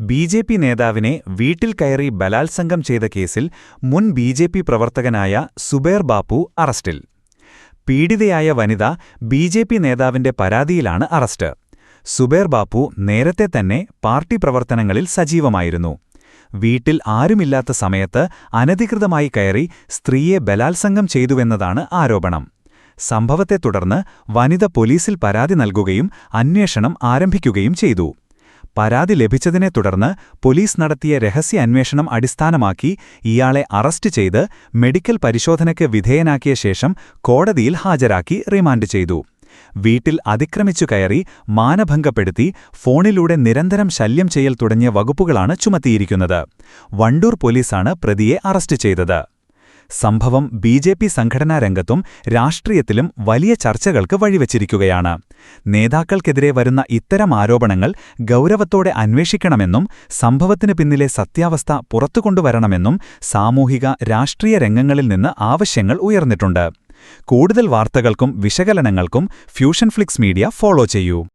B J P നേതാവിനെ വീട്ടിൽ കയറി ബലാത്സംഗം ചെയ്ത കേസിൽ മുൻ ബി ജെ പി പ്രവർത്തകനായ സുബേർ ബാപ്പു അറസ്റ്റിൽ. പീഡിതയായ വനിത ബി ജെ പി നേതാവിന്റെ പരാതിയിലാണ് അറസ്റ്റ്. സുബേർ ബാപ്പു നേരത്തെ തന്നെ പാർട്ടി പ്രവർത്തനങ്ങളിൽ സജീവമായിരുന്നു. വീട്ടിൽ ആരുമില്ലാത്ത സമയത്ത് അനധികൃതമായി കയറി സ്ത്രീയെ ബലാത്സംഗം ചെയ്തുവെന്നതാണ് ആരോപണം. സംഭവത്തെ തുടർന്ന് വനിത പോലീസിൽ പരാതി നൽകുകയും അന്വേഷണം ആരംഭിക്കുകയും ചെയ്തു. പരാതി ലഭിച്ചതിനെ തുടർന്ന് പോലീസ് നടത്തിയ രഹസ്യ അന്വേഷണം അടിസ്ഥാനമാക്കി ഇയാളെ അറസ്റ്റ് ചെയ്ത് മെഡിക്കൽ പരിശോധനയ്ക്ക് വിധേയനാക്കിയ ശേഷം കോടതിയിൽ ഹാജരാക്കി റിമാൻഡ് ചെയ്തു. വീട്ടിൽ അതിക്രമിച്ചു കയറി മാനഭംഗപ്പെടുത്തി ഫോണിലൂടെ നിരന്തരം ശല്യം ചെയ്യൽ തുടങ്ങിയ വകുപ്പുകളാണ് ചുമത്തിയിരിക്കുന്നത്. വണ്ടൂർ പോലീസാണ് പ്രതിയെ അറസ്റ്റ് ചെയ്തത്. സംഭവം ബി ജെ പി സംഘടനാ രംഗത്തും രാഷ്ട്രീയത്തിലും വലിയ ചർച്ചകൾക്ക് വഴിവച്ചിരിക്കുകയാണ്. നേതാക്കൾക്കെതിരെ വരുന്ന ഇത്തരം ആരോപണങ്ങൾ ഗൗരവത്തോടെ അന്വേഷിക്കണമെന്നും സംഭവത്തിന് പിന്നിലെ സത്യാവസ്ഥ പുറത്തുകൊണ്ടുവരണമെന്നും സാമൂഹിക രാഷ്ട്രീയ രംഗങ്ങളിൽ നിന്ന് ആവശ്യങ്ങൾ ഉയർന്നിട്ടുണ്ട്. കൂടുതൽ വാർത്തകൾക്കും വിശകലനങ്ങൾക്കും ഫ്യൂഷൻ ഫ്ലിക്സ് മീഡിയ ഫോളോ ചെയ്യൂ.